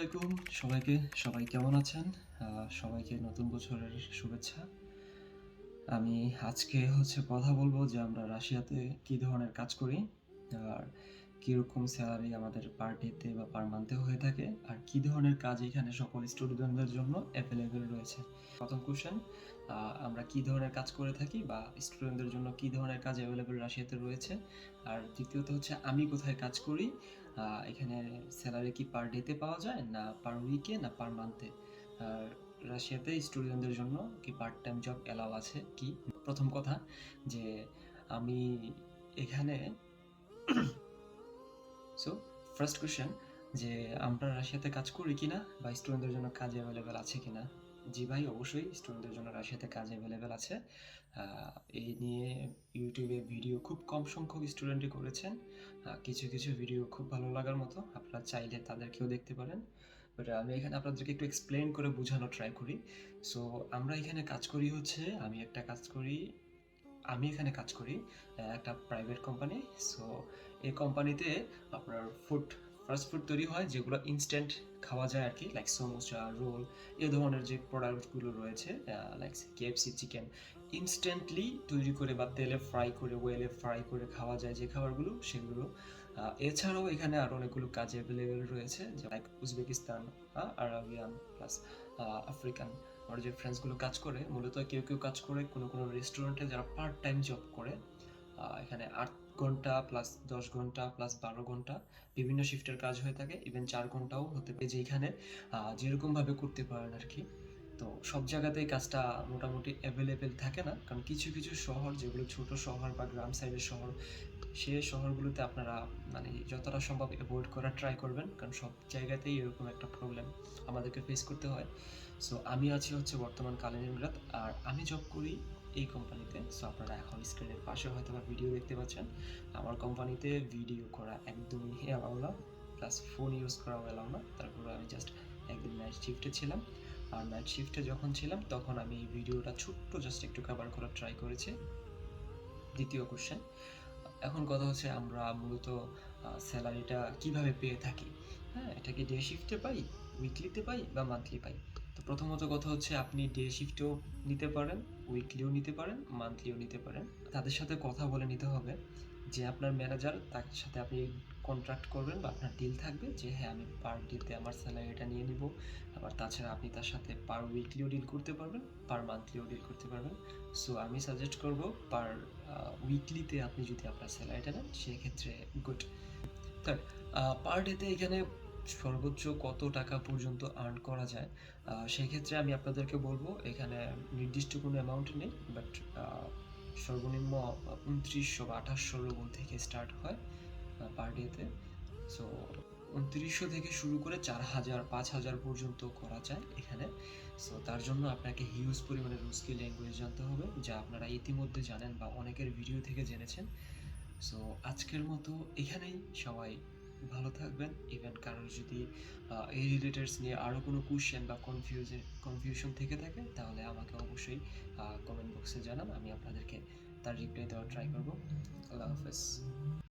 আলাইকুম সবাইকে। সবাই কেমন আছেন? সবাইকে নতুন বছরের শুভেচ্ছা। আমি আজকে হচ্ছে কথা বলব যে আমরা রাশিয়াতে কি ধরনের কাজ করি, আর কীরকম স্যালারি আমাদের পার ডেতে বা পার মান্থে হয়ে থাকে, আর কি ধরনের কাজ এখানে সকল স্টুডেন্টদের জন্য অ্যাভেলেবেল রয়েছে। প্রথম কোশ্চেন আমরা কি ধরনের কাজ করে থাকি বা স্টুডেন্টদের জন্য কি ধরনের কাজ অ্যাভেলেবেল রাশিয়াতে রয়েছে, আর দ্বিতীয়ত হচ্ছে আমি কোথায় কাজ করি এখানে স্যালারি কি পার ডেতে পাওয়া যায় না পার উইকে না পার মান্থে রাশিয়াতে স্টুডেন্টদের জন্য কি পার্ট টাইম জব অ্যালাউ আছে কি? প্রথম কথা যে আমি এখানে সো ফার্স্ট কোশ্চেন যে আমরা রাশিয়াতে কাজ করি কিনা বা স্টুডেন্টদের জন্য কাজ অ্যাভেলেবেল আছে কিনা? জি ভাই, অবশ্যই। স্টুডেন্টদের জন্য রাশিয়াতে কাজ অ্যাভেলেবেল আছে। এই নিয়ে ইউটিউবে ভিডিও খুব কম সংখ্যক স্টুডেন্টই করেছেন। কিছু কিছু ভিডিও খুব ভালো লাগার মতো। আপনারা চাইলে তাদেরকেও দেখতে পারেন। বাট আমি এখানে আপনাদেরকে একটু এক্সপ্লেন করে বোঝানো ট্রাই করি। সো আমরা এখানে কাজ করি হচ্ছে, আমি একটা কাজ করি, আমি এখানে কাজ করি একটা প্রাইভেট কোম্পানি সো এই কোম্পানিতে আপনার ফুড ফাস্ট ফুড তৈরি হয়, যেগুলো ইনস্ট্যান্ট খাওয়া যায় আর কি লাইক সমোসা, রোল, এ ধরনের যে প্রোডাক্টগুলো রয়েছে লাইক কেএফসি চিকেন ইনস্ট্যান্টলি তৈরি করে বা তেলে ফ্রাই করে ওয়েলে ফ্রাই করে খাওয়া যায় যে খাবারগুলো, সেগুলো এছাড়াও এখানে আরও অনেকগুলো কাজ অ্যাভেলেবেল রয়েছে like Uzbekistan Arabian plus African আমার যে ফ্রেন্ডসগুলো কাজ করে, মূলত কেউ কেউ কাজ করে কোনো কোনো রেস্টুরেন্টে যারা পার্ট টাইম জব করে এখানে আট ঘণ্টা প্লাস দশ ঘণ্টা প্লাস বারো ঘণ্টা বিভিন্ন শিফটের কাজ হয়ে থাকে। ইভেন চার ঘন্টাও হতে পারে। যেখানে যেরকমভাবে করতে পারেন আর কি তো সব জায়গাতেই কাজটা মোটামুটি অ্যাভেলেবেল থাকে না। কারণ কিছু কিছু শহর, যেগুলো ছোট শহর বা গ্রাম সাইডের শহর, সে শহরগুলোতে আপনারা মানে যতটা সম্ভব অ্যাভয়েড করার ট্রাই করবেন। কারণ সব জায়গাতেই এরকম একটা প্রবলেম আমাদেরকে ফেস করতে হয়। সো আমি আছি হচ্ছে বর্তমান কালিনিনগ্রাদ আর আমি জব করি এই কোম্পানিতে সো আপনারা এখন স্ক্রিনের পাশে হয়তো বা ভিডিও দেখতে পাচ্ছেন। আমার কোম্পানিতে ভিডিও করা একদমই অ্যালাউ না। প্লাস ফোন ইউজ করাও অ্যালাউ না। তারপরে আমি জাস্ট একদিন নাইট শিফটে ছিলাম। আর নাইট শিফটে যখন ছিলাম, তখন আমি এই ভিডিওটা ছোট্ট জাস্ট একটু কভার করার ট্রাই করেছি। দ্বিতীয় কোশ্চেন এখন কথা হচ্ছে আমরা মূলত স্যালারিটা কীভাবে পেয়ে থাকি? হ্যাঁ এটা কি ডে শিফটে পাই উইকলিতে পাই বা মান্থলি পাই? তো প্রথমত কথা হচ্ছে আপনি ডে শিফটেও নিতে পারেন উইকলিও নিতে পারেন মান্থলিও নিতে পারেন। তাদের সাথে কথা বলে নিতে হবে যে আপনার ম্যানেজার তার সাথে আপনি কন্ট্রাক্ট করবেন বা আপনার ডিল থাকবে যে হ্যাঁ আমি পার ডেতে আমার স্যালারিটা নিয়ে নিব। আবার তাছাড়া আপনি তার সাথে পার উইকলিও ডিল করতে পারবেন পার মান্থলিও ডিল করতে পারবেন। সো আমি সাজেস্ট করব পার উইকলিতে আপনি যদি আপনার স্যালারিটা নেন, সেক্ষেত্রে গুড থার্ড পার ডেতে এখানে সর্বোচ্চ কত টাকা পর্যন্ত আর্ন করা যায় সেই ক্ষেত্রে আমি আপনাদেরকে বলব, এখানে নির্দিষ্ট কোনো অ্যামাউন্ট নেই বাট সর্বনিম্ন উনত্রিশশো বা আঠাশশো রুবল থেকে স্টার্ট হয় পার ডেতে সো উনত্রিশশো থেকে শুরু করে চার হাজার, পাঁচ হাজার পর্যন্ত করা যায় এখানে। সো তার জন্য আপনাকে হিউজ পরিমাণে রুস্কি ল্যাঙ্গুয়েজ জানতে হবে, যা আপনারা ইতিমধ্যে জানেন বা অনেকের ভিডিও থেকে জেনেছেন। সো আজকের মতো এখানেই, সবাই ভালো থাকবেন ইভেন কারোর যদি এই রিলেটেডস নিয়ে আরও কোনো কোশ্চেন বা কনফিউজন কনফিউশন থেকে থাকে, তাহলে আমাকে অবশ্যই কমেন্ট বক্সে জানান, আমি আপনাদেরকে তার রিপ্লাই দেওয়ার ট্রাই করব। আল্লাহ হাফেজ।